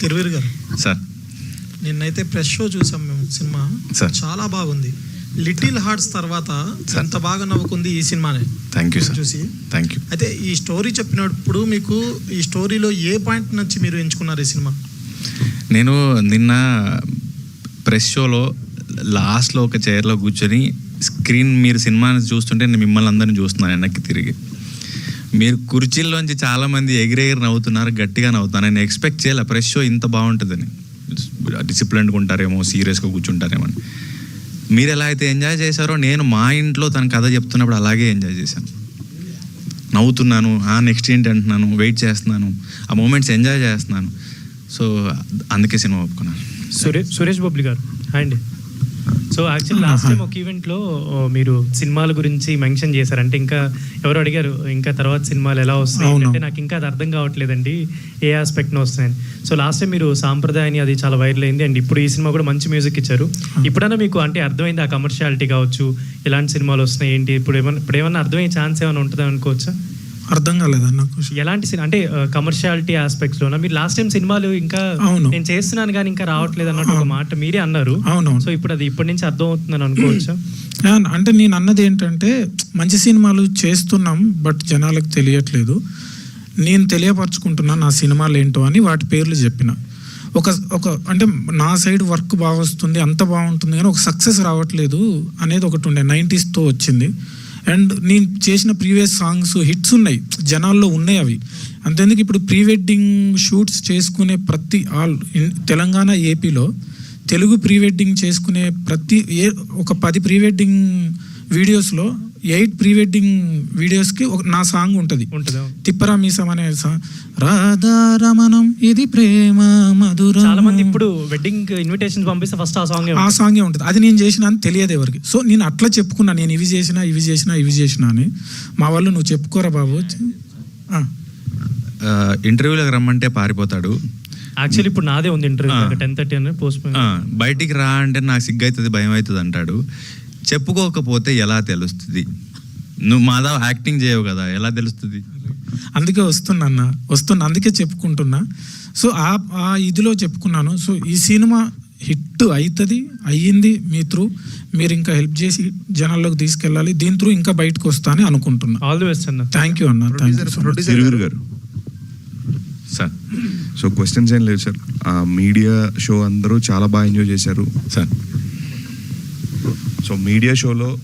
తిరువీర్ గారు. సార్. నిన్నైతే press show చూసాం మేము సినిమా. సార్. చాలా బాగుంది. లిటిల్ హార్ట్స్ తర్వాత సార్. ఎంత బాగా నవ్వుకుంది ఈ సినిమానే. థ్యాంక్ యూ సార్ చూసి. థ్యాంక్ యూ అయితే ఈ స్టోరీ చెప్పినప్పుడు మీకు ఈ స్టోరీలో ఏ పాయింట్ నుంచి మీరు ఎంచుకున్నారు ఈ సినిమా? నేను నిన్న ప్రెస్ షోలో లాస్ట్లో ఒక చైర్లో కూర్చొని స్క్రీన్ మీరు సినిమాని చూస్తుంటే నేను మిమ్మల్ని అందరిని చూస్తున్నాను వెనక్కి తిరిగి. మీరు కుర్చీల్లోంచి చాలామంది ఎగిరెగిరి నవ్వుతున్నారు గట్టిగా నవ్వుతున్నారు. నేను ఎక్స్పెక్ట్ చేయాలి ప్రెస్ షో ఇంత బాగుంటుందని. డిసిప్లిన్గా ఉంటారేమో సీరియస్గా కూర్చుంటారేమో అని. మీరు ఎలా అయితే ఎంజాయ్ చేశారో నేను మా ఇంట్లో తన కథ చెప్తున్నప్పుడు అలాగే ఎంజాయ్ చేశాను. నవ్వుతున్నాను ఆ నెక్స్ట్ ఏంటి అంటున్నాను వెయిట్ చేస్తున్నాను ఆ మూమెంట్స్ ఎంజాయ్ చేస్తున్నాను. సో అందుకే సినిమా ఒప్పుకున్నాను. సురేష్ సురేష్ బొబ్లి గారు హాయ్ అండి. సో యాక్చువల్లీ లాస్ట్ టైం ఒక ఈవెంట్లో మీరు సినిమాల గురించి మెన్షన్ చేశారు. అంటే ఇంకా ఎవరు అడిగారు ఇంకా తర్వాత సినిమాలు ఎలా వస్తాయి. అంటే నాకు ఇంకా అది అర్థం కావట్లేదండి. ఏ ఆస్పెక్ట్ను వస్తున్నాయని. సో లాస్ట్ టైం మీరు సాంప్రదాయాన్ని అది చాలా వైరల్ అయింది. అండ్ ఇప్పుడు ఈ సినిమా కూడా మంచి మ్యూజిక్ ఇచ్చారు. ఇప్పుడన్నా మీకు అంటే అర్థమైంది ఆ కమర్షియాలిటీ కావచ్చు ఎలాంటి సినిమాలు వస్తున్నాయి ఏంటి? ఇప్పుడు ఏమన్నా ఇప్పుడు ఏమన్నా అర్థమయ్యే ఛాన్స్ ఏమైనా ఉంటుందా అనుకోవచ్చా? అర్థం కాలేదా నాకు? ఎలాంటి సినిమా? అంటే కమర్షియాలిటీ ఆస్పెక్ట్స్ లోనా? మీరు లాస్ట్ టైం సినిమాలు ఇంకా అవును. నేను చేస్తున్నాను కానీ ఇంకా రావట్లేదు అన్నట్టు ఒక మాట మీరే అన్నారు. అవునవును. సో ఇప్పుడు అది ఇప్పటి నుంచి అర్థం అవుతుందని అనుకోవచ్చా అంటే నేను అన్నది ఏంటంటే మంచి సినిమాలు చేస్తున్నాం బట్ జనాలకు తెలియట్లేదు. నేను తెలియపరచుకుంటున్నా నా సినిమాలు ఏంటో అని వాటి పేర్లు చెప్పిన. ఒక ఒక అంటే నా సైడ్ వర్క్ బాగా వస్తుంది అంత బాగుంటుంది కానీ ఒక సక్సెస్ రావట్లేదు అనేది ఒకటి ఉండే 90s తో వచ్చింది. అండ్ నేను చేసిన ప్రీవియస్ సాంగ్స్ హిట్స్ ఉన్నాయి జనాల్లో ఉన్నాయి అవి. అంతేందుకు ఇప్పుడు ప్రీ వెడ్డింగ్ షూట్స్ చేసుకునే ప్రతి ఆల్ ఇన్ తెలంగాణ ఏపీలో తెలుగు ప్రీ వెడ్డింగ్ చేసుకునే ప్రతి ఏ ఒక పది ప్రీ వెడ్డింగ్ వీడియోస్లో ఎయిట్ ప్రీ వెడ్డింగ్ వీడియోస్కి ఒక నా సాంగ్ ఉంటుంది. ఉంటుందా తిప్పరా మీసం అనే సాంగ్. రాధా రమణం ఇది ప్రేమ మధురం. చాలా మంది ఇప్పుడు వెడ్డింగ్ ఇన్విటేషన్స్ పంపిస్తే ఫస్ట్ ఆ సాంగ్ ఆ సాంగే ఉంటుంది. అది నేను చేసిన అని తెలియదు ఎవరికి. సో నేను అట్లా చెప్పుకున్నా నేను ఇవి చేసిన ఇవి చేసిన ఇవి చేసిన అని. మా వాళ్ళు నువ్వు చెప్పుకోరా బాబు. ఇంటర్వ్యూలోకి రమ్మంటే పారిపోతాడు. యాక్చువల్లీ ఇప్పుడు నాదే ఉంది ఇంటర్వ్యూ. టెన్ థర్టీ అని పోస్ట్ ఆ, బయటికి రా అంటే నాకు సిగ్గు అవుతుంది భయం అవుతుంది అంటాడు. చెప్పుకోకపోతే ఎలా తెలుస్తుంది? నువ్వు మాదా యాక్టింగ్ చేయవు కదా ఎలా తెలుస్తుంది? అందుకే వస్తున్నా అన్న వస్తున్నా అందుకే చెప్పుకుంటున్నా. సో ఆ ఆ ఇదిలో చెప్పుకున్నాను. సో ఈ సినిమా హిట్ అవుతుంది అయ్యింది మీ త్రూ. మీరు ఇంకా హెల్ప్ చేసి జనాల్లోకి తీసుకెళ్ళాలి. దీని త్రూ ఇంకా బయటకు వస్తా అని అనుకుంటున్నా. ఆల్ ది బెస్ట్ అన్న. థ్యాంక్ యూ అన్న. థ్యాంక్ గారు. సార్. సో క్వశ్చన్స్ ఏం లేవు సార్ ఆ మీడియా షో అందరూ చాలా బాగా ఎంజాయ్ చేశారు. సార్. సో మీడియా షోలో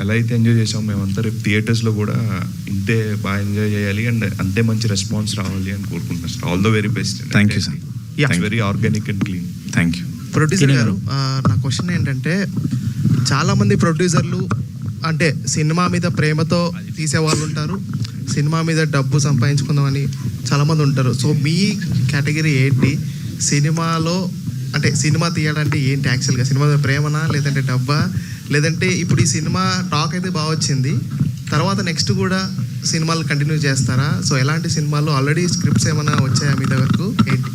ఎలా అయితే ఎంజాయ్ చేసాం మేమంతా రేపు థియేటర్స్లో కూడా ఇంతే బాగా ఎంజాయ్ చేయాలి అండ్ అంతే మంచి రెస్పాన్స్ రావాలి అని కోరుకుంటున్నాను sir all the very best you, sir. It's very organic and clean thank you producer గారు నా క్వశ్చన్ ఏంటంటే చాలా మంది ప్రొడ్యూసర్లు అంటే సినిమా మీద ప్రేమతో తీసే వాళ్ళు ఉంటారు సినిమా మీద డబ్బు సంపాదించుకుందామని చాలా మంది ఉంటారు. సో మీ కేటగిరీ ఏంటి? సినిమాలో అంటే సినిమా తీయడానికి ఏంటి యాక్చువల్గా? సినిమా ప్రేమనా? లేదంటే డబ్బా? లేదంటే ఇప్పుడు ఈ సినిమా టాక్ అయితే బాగా వచ్చింది. తర్వాత నెక్స్ట్ కూడా సినిమాలు కంటిన్యూ చేస్తారా? సో ఎలాంటి సినిమాలు? ఆల్రెడీ స్క్రిప్ట్స్ ఏమైనా వచ్చాయా మీ దగ్గరకు? ఏంటి?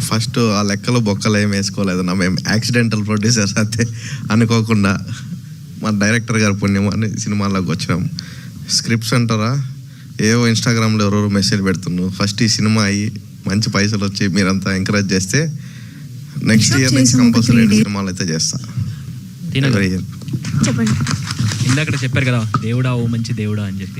ఫస్ట్ ఆ లెక్కలు బొక్కలు ఏం వేసుకోలేదు. నా మేము యాక్సిడెంటల్ ప్రొడ్యూసర్స్ అయితే అనుకోకుండా మా డైరెక్టర్ గారు పుణ్యం అని సినిమాలోకి వచ్చినాం స్క్రిప్ట్స్ అంటారా? ఏవో ఇన్స్టాగ్రామ్లో ఎవరెవరు మెసేజ్ పెడుతున్నారు. ఫస్ట్ ఈ సినిమా అయ్యి మంచి పైసలు వచ్చి మీరంతా ఎంకరేజ్ చేస్తే నెక్స్ట్ ఇయర్ నుంచి కంపల్సరీ days. సినిమాలు అయితే చేస్తా. చెప్పండి ఇందాక చెప్పారు కదా దేవుడా ఓ మంచి దేవుడా అని చెప్పి